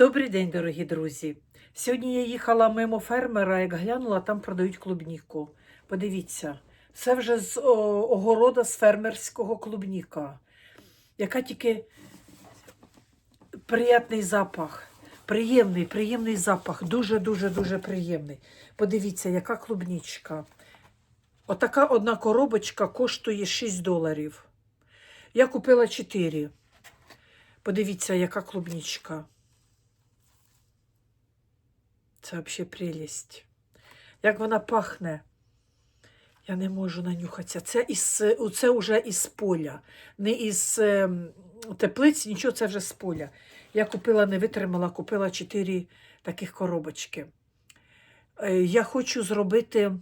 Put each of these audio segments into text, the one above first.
Добрий день, дорогі друзі. Сьогодні я їхала мимо фермера, як глянула, там продають клубніку. Подивіться, це вже з огорода з фермерського клубніка. Яка тільки приємний запах. Приємний, приємний запах. Дуже-дуже дуже приємний. Подивіться, яка клубнічка. Отака одна коробочка коштує 6 доларів. Я купила 4. Подивіться, яка клубнічка. Це взагалі прелість. Як вона пахне. Я не можу нанюхатися. Це із, це вже із поля. Не із ем, теплиць, нічого, це вже з поля. Я купила, не витримала, купила 4 таких коробочки. Е, Я хочу зробити,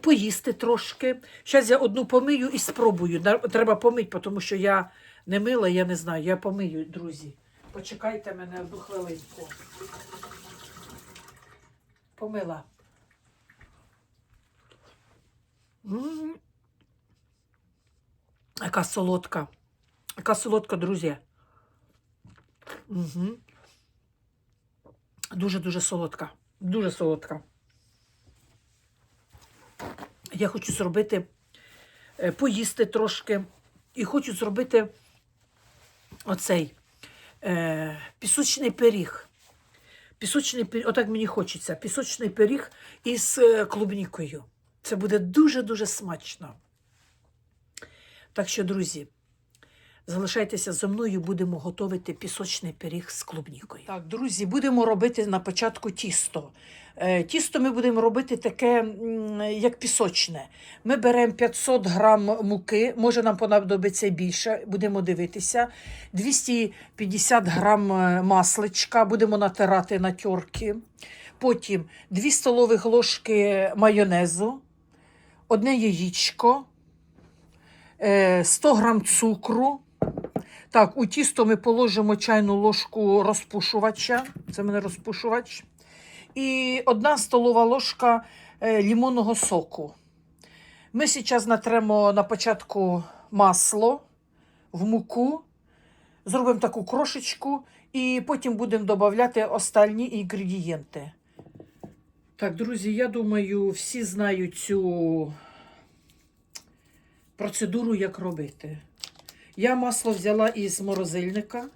поїсти трошки. Зараз я одну помию і спробую. Треба помити, тому що я не мила, я не знаю. Я помию, друзі. Почекайте мене одну хвилинку. Помила. Яка солодка. Яка солодка, друзі. Дуже-дуже солодка. Дуже солодка. Я хочу зробити, е, поїсти трошки. І хочу зробити оцей е, пісочний пиріг. Пісочний пиріг, отак мені хочеться. Пісочний пиріг із е, клубнікою. Це буде дуже-дуже смачно. Так що, друзі, залишайтеся зі мною, будемо готувати пісочний пиріг з клубнікою. Так, друзі, будемо робити на початку тісто. Е, Тісто ми будемо робити таке, як пісочне. Ми беремо 500 грам муки, може нам понадобиться більше, будемо дивитися. 250 грам е, масличка, будемо натирати на тьорки. Потім 2 столових ложки майонезу, одне яєчко, е, 100 грам цукру. Так, у тісто ми положимо чайну ложку розпушувача. Це мене розпушувач. І одна столова ложка е, лімонного соку. Ми зараз натремо на початку масло в муку, зробимо таку крошечку, і потім будемо додавати останні інгредієнти. Так, друзі, я думаю, всі знають цю процедуру, як робити. Я масло взяла із морозильника.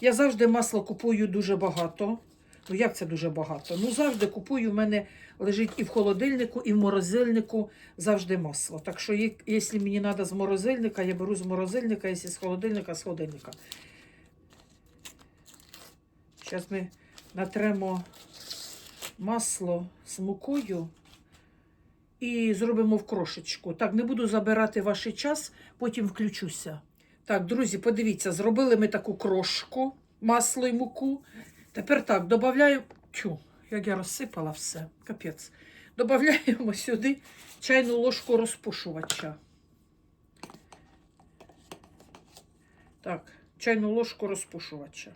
Я завжди масло купую дуже багато. Ну, як це дуже багато? Ну, завжди купую, в мене лежить і в холодильнику, і в морозильнику завжди масло. Так що, якщо мені треба з морозильника, я беру з морозильника, якщо з холодильника, з холодильника. Зараз ми натремо масло з мукою і зробимо в крошечку. Так, не буду забирати ваш час, потім включуся. Так, друзі, подивіться, зробили ми таку крошку, масло і муку. Тепер так, додаємо. Чу, як я розсипала все, капець. Додаємо сюди чайну ложку розпушувача. Так, чайну ложку розпушувача.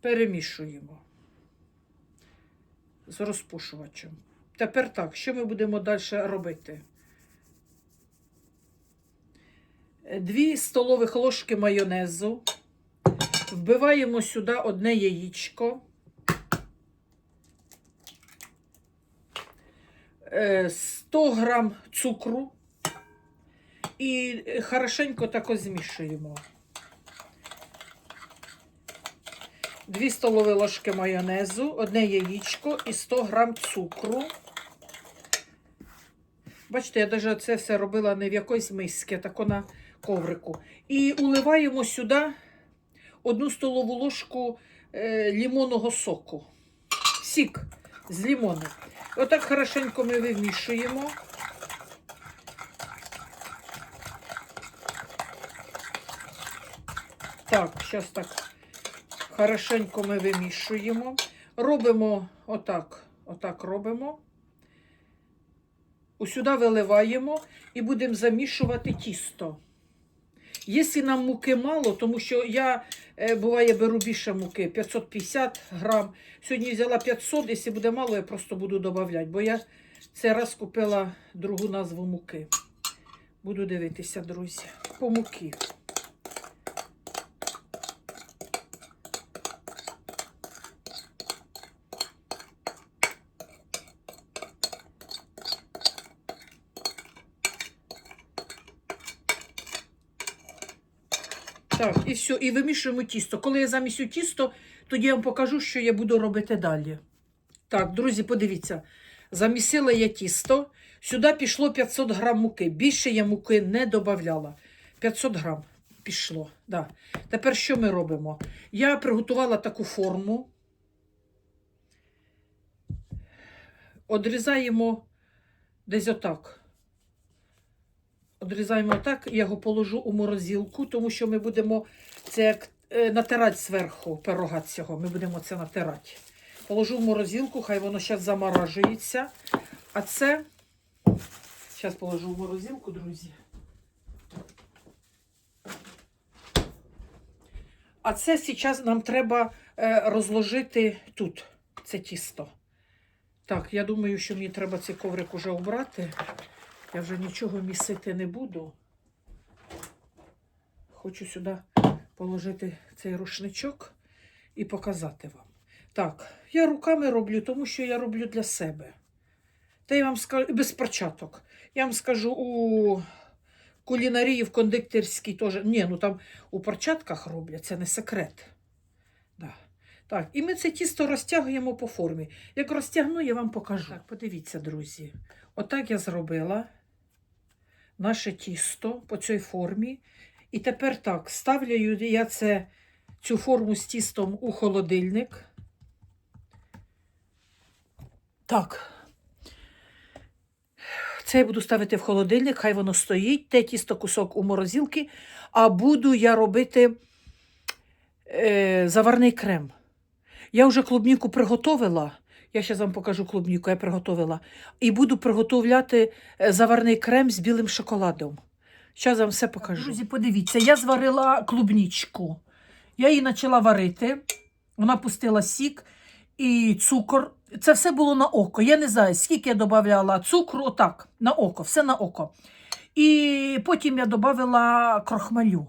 Перемішуємо з розпушувачем. Тепер так, що ми будемо далі робити? Дві столових ложки майонезу. Вбиваємо сюди одне яєчко. Е, 100 грам цукру і хорошенько так змішуємо. 2 столові ложки майонезу, одне яєчко і 100 грам цукру. Бачите, я навіть це все робила не в якоїсь мисці, а тако коврику. І уливаємо сюди одну столову ложку е, лімонного соку. Сік з лімону. Отак хорошенько ми вимішуємо. Так, зараз так хорошенько ми вимішуємо. Робимо отак, отак робимо. Усюди виливаємо і будемо замішувати тісто. Якщо нам муки мало, тому що я буває беру більше муки, 550 грам. Сьогодні взяла 500, якщо буде мало, я просто буду додавати, бо я це раз купила другу назву муки. Буду дивитися, друзі, по муки. І все, і вимішуємо тісто. Коли я замісю тісто, тоді я вам покажу, що я буду робити далі. Так, друзі, подивіться. Замісила я тісто. Сюди пішло 500 грам муки. Більше я муки не додавала. 500 грам пішло. Да. Тепер що ми робимо? Я приготувала таку форму. Одрізаємо десь отак. Одрізаємо отак, я його положу у морозилку, тому що ми будемо це як е, натирати зверху пирога цього. Ми будемо це натирати. Положу в морозилку, хай воно зараз заморажується. А це. Зараз положу в морозилку, друзі. А це зараз нам треба е, розложити тут це тісто. Так, я думаю, що мені треба цей коврик уже обрати. Я вже нічого місити не буду. Хочу сюди положити цей рушничок і показати вам. Так, я руками роблю, тому що я роблю для себе. Та я вам скажу, без перчаток. Я вам скажу, у кулінарії, в кондитерській теж. Ні, ну там у перчатках роблять, це не секрет. Да. Так, і ми це тісто розтягуємо по формі. Як розтягну, я вам покажу. Так, подивіться, друзі. Отак я зробила наше тісто по цій формі. І тепер так, ставлю я це, цю форму з тістом у холодильник. Так. Це я буду ставити в холодильник, хай воно стоїть, те тісто кусок у морозилки, а буду я робити е, заварний крем. Я вже клубніку приготовила. Я зараз вам покажу клубніку, я приготовила. І буду приготовляти е, заварний крем з білим шоколадом. Зараз вам все покажу. Друзі, подивіться, я зварила клубнічку. Я її почала варити. Вона пустила сік і цукор. Це все було на око. Я не знаю, скільки я додавала цукру, отак, на око, все на око. І потім я додавала крохмалю.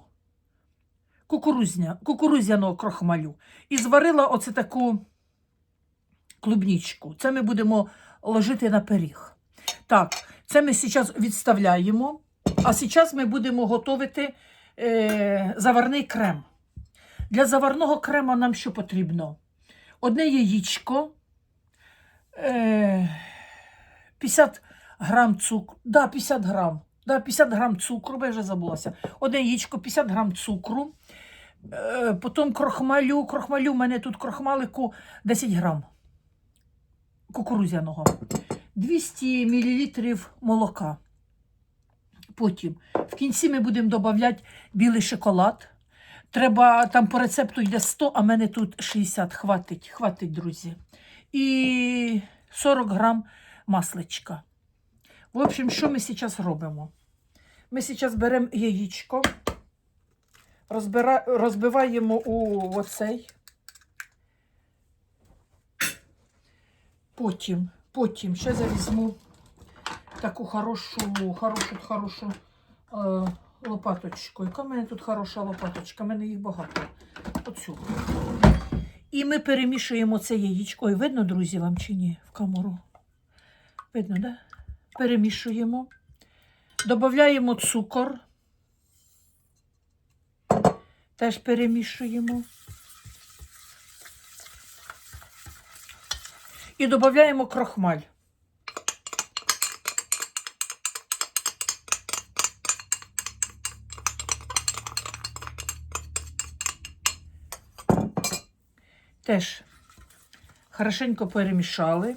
Кукурузня, кукурузяного крохмалю. І зварила оце таку клубнічку. Це ми будемо ложити на пиріг. Так, це ми зараз відставляємо. А зараз ми будемо готувати е, заварний крем. Для заварного крема нам що потрібно? Одне яєчко, е, 50 грам цукру. Да, 50 грам. Да, 50 грам цукру, бо я вже забулася. Одне яєчко, 50 грам цукру. Е, потім крохмалю. Крохмалю в мене тут крохмалику 10 грам кукурузяного. 200 мл молока. Потім в кінці ми будемо додавати білий шоколад. Треба там по рецепту йде 100, а мене тут 60. Хватить, хватить, друзі. І 40 грам масличка. В общем, що ми зараз робимо? Ми зараз беремо яєчко, розбира... розбиваємо у оцей. Потім, потім ще я візьму таку хорошу, хорошу, хорошу е, лопаточку. Яка в мене тут хороша лопаточка? У мене їх багато. Оцю. І ми перемішуємо це яєчко. Ой, видно, друзі, вам чи ні в камеру? Видно, да? Перемішуємо. Додаємо цукор. Теж перемішуємо. І додаємо крохмаль. Теж хорошенько перемішали.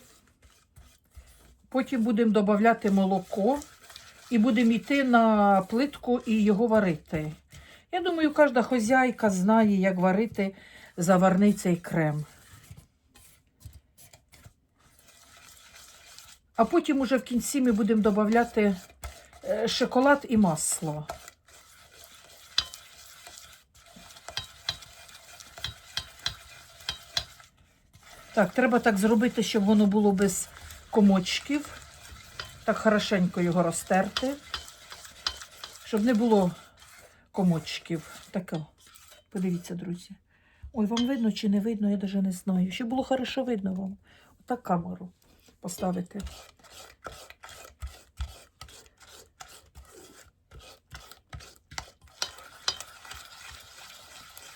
Потім будемо додати молоко і будемо йти на плитку і його варити. Я думаю, кожна хозяйка знає, як варити заварний цей крем. А потім уже в кінці ми будемо додати е, шоколад і масло. Так, треба так зробити, щоб воно було без комочків. Так хорошенько його розтерти, щоб не було комочків. Таке. Подивіться, друзі. Ой, вам видно чи не видно, я навіть не знаю. Щоб було хорошо видно вам. Отак камеру поставити.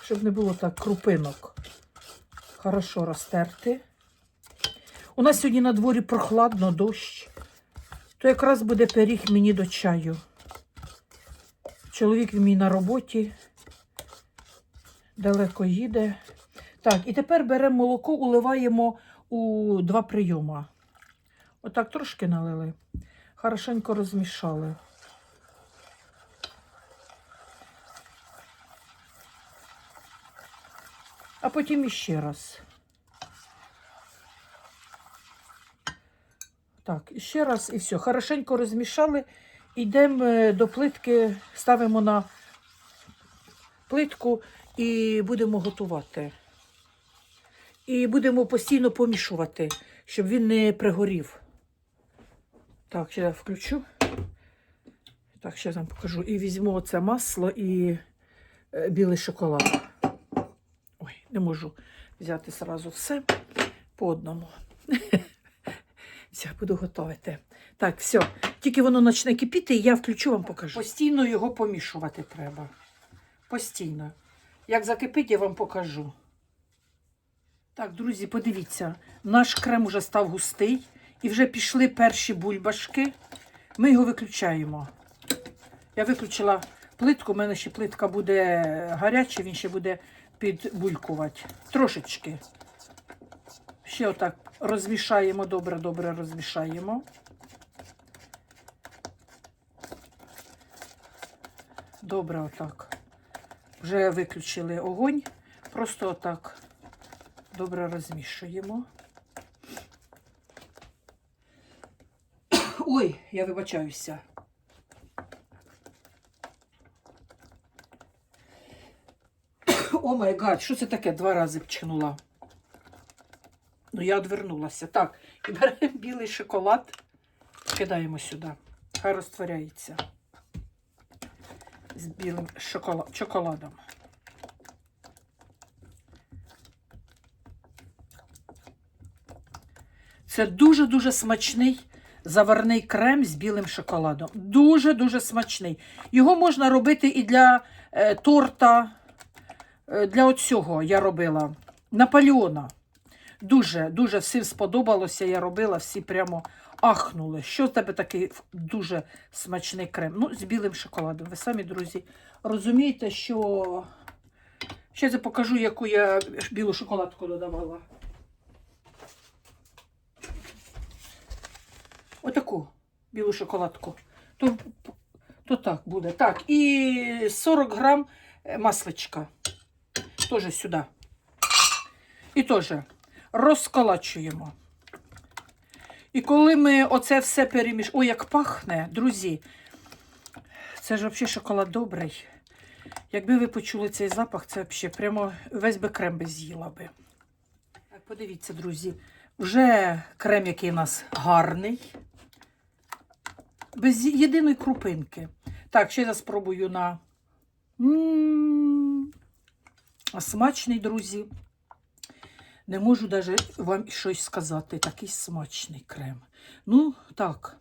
щоб не було так крупинок. Хорошо розтерти. У нас сьогодні на дворі прохладно, дощ. То якраз буде пиріг мені до чаю. Чоловік мій на роботі. Далеко їде. Так, і тепер беремо молоко, уливаємо у два прийома. Отак трошки налили. Хорошенько розмішали. А потім іще раз. Так, і ще раз і все. Хорошенько розмішали. Йдемо е, до плитки, ставимо на плитку і будемо готувати. І будемо постійно помішувати, щоб він не пригорів. Так, я включу. Так, ще вам покажу. І візьму оце масло і е, білий шоколад. Ой, не можу взяти зразу все по одному. Все, буду готувати. Так, все. Тільки воно почне кипіти, і я включу вам покажу. Постійно його помішувати треба. Постійно. Як закипить, я вам покажу. Так, друзі, подивіться, наш крем уже став густий і вже пішли перші бульбашки. Ми його виключаємо. Я виключила плитку, у мене ще плитка буде гаряча, він ще буде підбулькувати. Трошечки. Ще отак розмішаємо, добре-добре розмішаємо. Добре, отак. Вже виключили огонь. Просто отак добре розмішуємо. Ой, я вибачаюся. О май гад, що це таке? Два рази пчихнула. Ну, я одвернулася. Так, і беремо білий шоколад, кидаємо сюди. Хай розтворяється з білим шокола- шоколадом. Це дуже-дуже смачний заварний крем з білим шоколадом. Дуже-дуже смачний. Його можна робити і для е, торта, е, для оцього я робила. Наполеона. Дуже, дуже всім сподобалося. Я робила, всі прямо ахнули. Що в тебе такий дуже смачний крем? Ну, з білим шоколадом. Ви самі, друзі, розумієте, що. Ще я покажу, яку я білу шоколадку додавала. Отаку білу шоколадку. То, то так буде. Так, і 40 грам е, масличка. Теж сюди. І теж розколачуємо. І коли ми оце все переміш... Ой, як пахне, друзі. Це ж взагалі шоколад добрий. Якби ви почули цей запах, це взагалі прямо весь би крем би з'їла би. Так, подивіться, друзі. Вже крем, який у нас гарний. Без єдиної крупинки. Так, ще раз спробую на. М, смачний, друзі. Не можу навіть вам щось сказати. Такий смачний крем. Ну, так.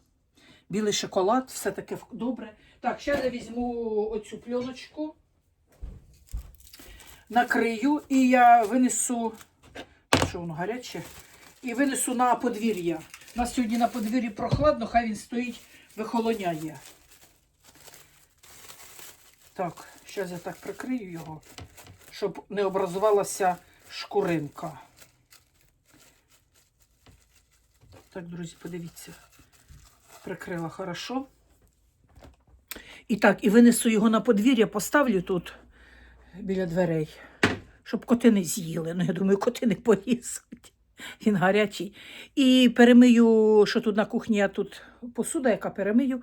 Білий шоколад, все таке добре. Так, ще я візьму оцю пленочку, накрию і я винесу, що воно гаряче, і винесу на подвір'я. У нас сьогодні на подвір'ї прохладно, хай він стоїть, вихолоняє. Так, зараз я так прикрию його, щоб не образувалася шкуринка. Так, друзі, подивіться. Прикрила хорошо. І так, і винесу його на подвір'я, поставлю тут біля дверей, щоб коти не з'їли. Ну, я думаю, коти не поїсуть. Він гарячий. І перемию, що тут на кухні, я тут посуда, яка перемию.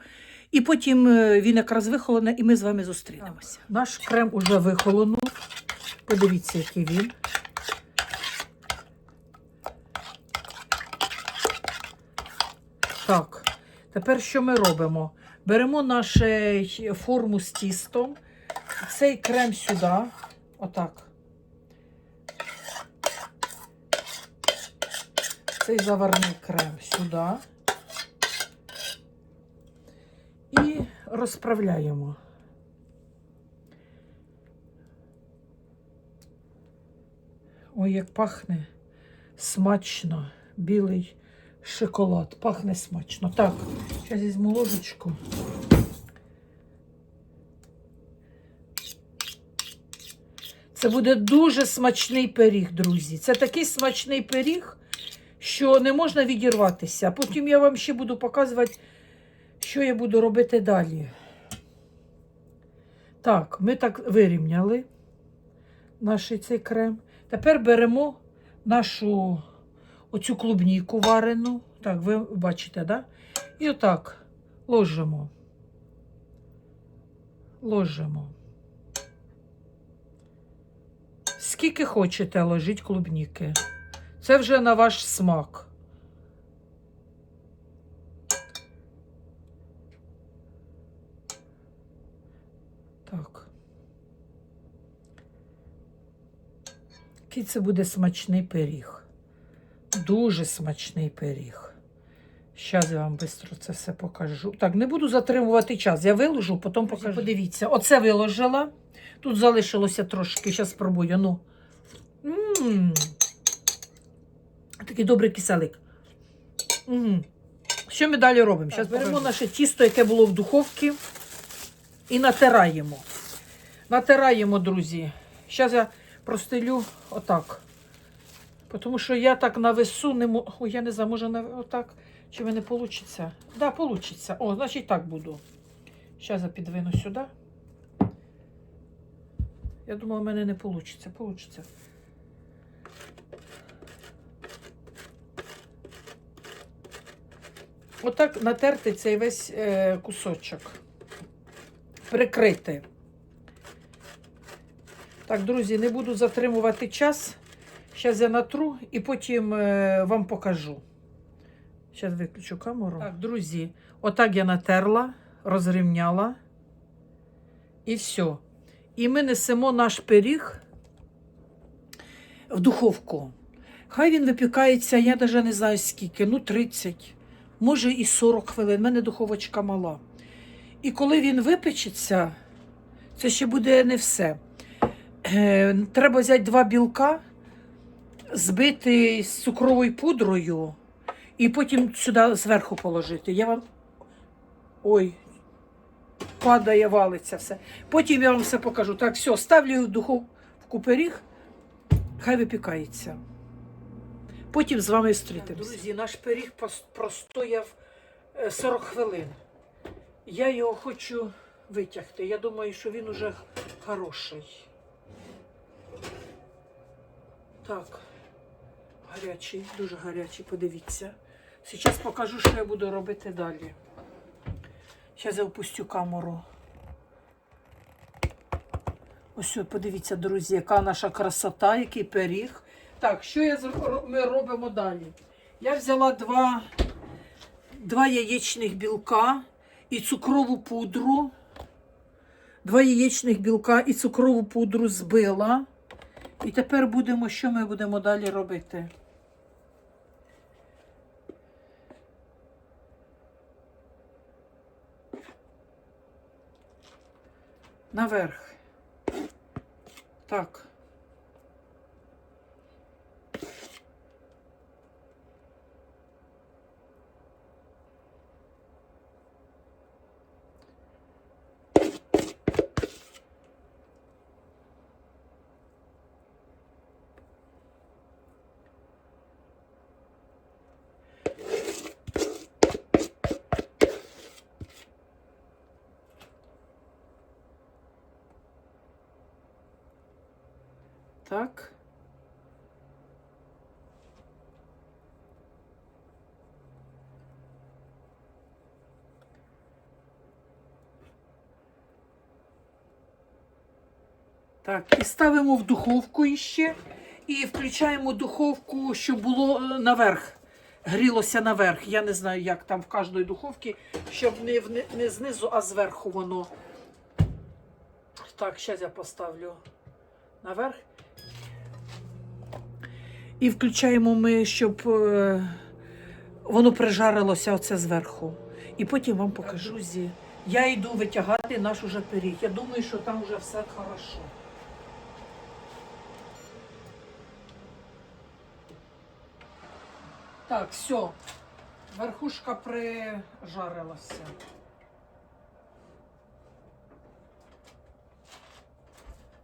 І потім е, він якраз вихолоне, і ми з вами зустрінемося. Наш крем уже вихолонув. Подивіться, який він. Так, тепер що ми робимо? Беремо нашу форму з тістом, цей крем сюди, отак. Цей заварний крем сюди. І розправляємо. Ой, як пахне смачно. Білий шоколад. Пахне смачно. Так, зараз візьму ложечку. Це буде дуже смачний пиріг, друзі. Це такий смачний пиріг, що не можна відірватися. Потім я вам ще буду показувати, що я буду робити далі. Так, ми так вирівняли наш цей крем. Тепер беремо нашу оцю клубніку варену. Так, ви бачите, да? І отак ложимо. Ложимо. Скільки хочете ложіть клубніки. Це вже на ваш смак. Так. Який це буде смачний пиріг. Дуже смачний пиріг. Зараз я вам швидко це все покажу. Так, не буду затримувати час. Я виложу, потім покажу. Подивіться, оце виложила. Тут залишилося трошки. Зараз спробую. Ну. М. Такий добрий киселик. М. Що ми далі робимо? Зараз беремо наше тісто, яке було в духовці, і натираємо. Натираємо, друзі. Зараз я простелю отак. Тому що я так на весу не можу. Ой, я не знаю, може на отак. Чи в мене вийде? Так, да, вийде. О, значить так буду. Зараз я підвину сюди. Я думала, в мене не вийде. Получиться. Отак натерти цей весь е, кусочок. Прикрити. Так, друзі, не буду затримувати час. Зараз я натру і потім е, вам покажу. Зараз виключу камеру. Так, друзі, отак я натерла, розрівняла. І все. І ми несемо наш пиріг в духовку. Хай він випікається, я навіть не знаю скільки, ну 30, може і 40 хвилин. У мене духовочка мала. І коли він випечеться, це ще буде не все. Е, треба взяти два білка, збити з цукровою пудрою і потім сюди зверху положити. Я вам. Ой, падає, валиться все. Потім я вам все покажу. Так, все, ставлю в духовку пиріг, хай випікається. Потім з вами зустрітимося. Друзі, наш пиріг простояв е, 40 хвилин. Я його хочу витягти. Я думаю, що він уже хороший. Так, гарячий, дуже гарячий, подивіться. Зараз покажу, що я буду робити далі. Зараз я опустю камеру. Ось, подивіться, друзі, яка наша красота, який пиріг. Так, що я, ми робимо далі? Я взяла два, два яєчних білка і цукрову пудру. Два яєчних білка і цукрову пудру збила. І тепер будемо, що ми будемо далі робити? Наверх. Так. Так. Так, і ставимо в духовку іще. І включаємо духовку, щоб було е, наверх. Грілося наверх. Я не знаю, як там в кожної духовці, щоб не, не знизу, а зверху воно. Так, зараз я поставлю наверх. І включаємо ми, щоб е, воно прижарилося оце зверху. І потім вам покажу. Друзі, я йду витягати наш уже пиріг. Я думаю, що там вже все хорошо. Так, все. Верхушка прижарилася.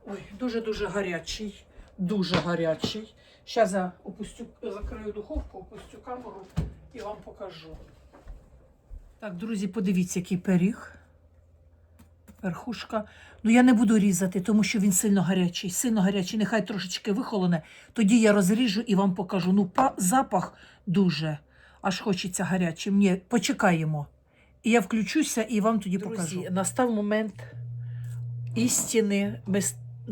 Ой, дуже-дуже гарячий. Дуже гарячий. Зараз я опустю, закрию духовку, опустю камеру і вам покажу. Так, друзі, подивіться, який пиріг. Верхушка. Ну, я не буду різати, тому що він сильно гарячий. Сильно гарячий, нехай трошечки вихолоне. Тоді я розріжу і вам покажу. Ну, па- запах дуже. Аж хочеться гарячим. Ні, почекаємо. І я включуся і вам тоді Друзі, покажу. Настав момент істини. Ми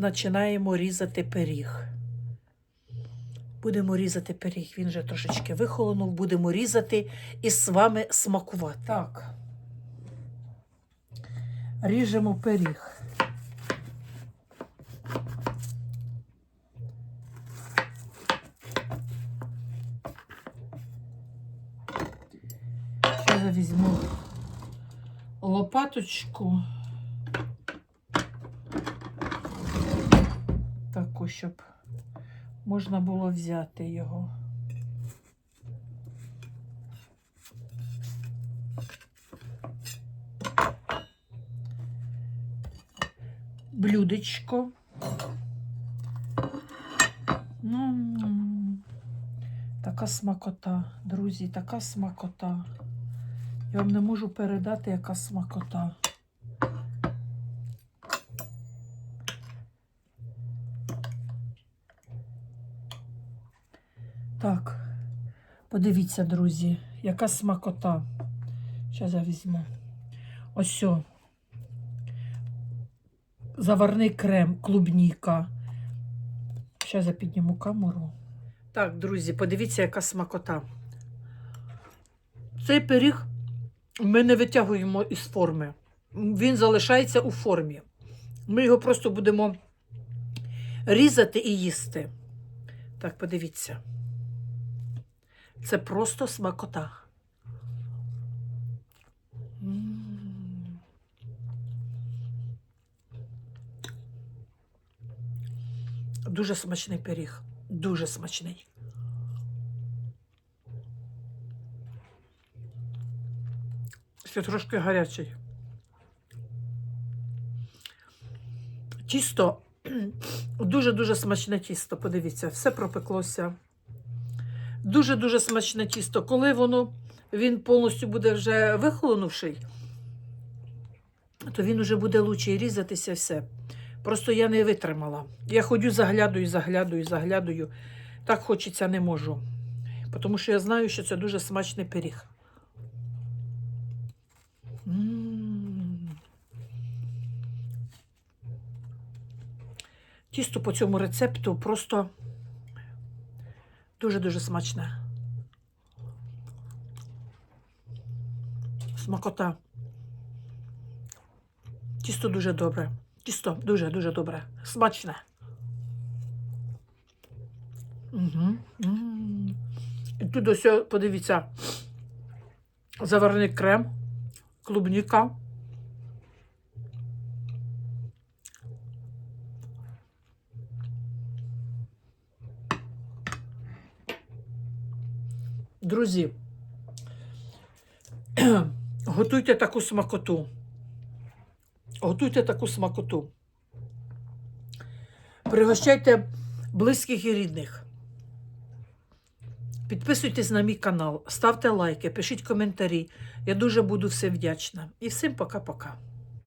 починаємо різати пиріг. Будемо різати пиріг. Він вже трошечки вихолонув. Будемо різати і з вами смакувати. Так. Ріжемо пиріг. Зараз візьму лопаточку. Таку, щоб можна було взяти його. Блюдечко. М, Така смакота, друзі, така смакота. Я вам не можу передати, яка смакота. Так, подивіться, друзі, яка смакота. Зараз я візьму. Ось. Заварний крем, клубніка. Зараз я підніму камеру. Так, друзі, подивіться, яка смакота. Цей пиріг ми не витягуємо із форми. Він залишається у формі. Ми його просто будемо різати і їсти. Так, подивіться. Це просто смакота. Дуже смачний пиріг. Дуже смачний. Ще трошки гарячий. Тісто дуже-дуже смачне тісто. Подивіться, все пропеклося. Дуже-дуже смачне тісто. Коли воно він повністю буде вже вихолонувший, то він вже буде лучше різатися все. Просто я не витримала. Я ходю, заглядую, заглядую, заглядую. Так хочеться не можу. Тому що я знаю, що це дуже смачний пиріг. Тісто по цьому рецепту просто дуже-дуже смачне. Смакота. Тісто дуже добре. Тісто дуже-дуже добре. Смачне. Угу. І тут ось, подивіться, заварений крем, клубніка. Друзі, готуйте таку смакоту. Готуйте таку смакоту. Пригощайте близьких і рідних. Підписуйтесь на мій канал, ставте лайки, пишіть коментарі. Я дуже буду всім вдячна. І всім пока-пока.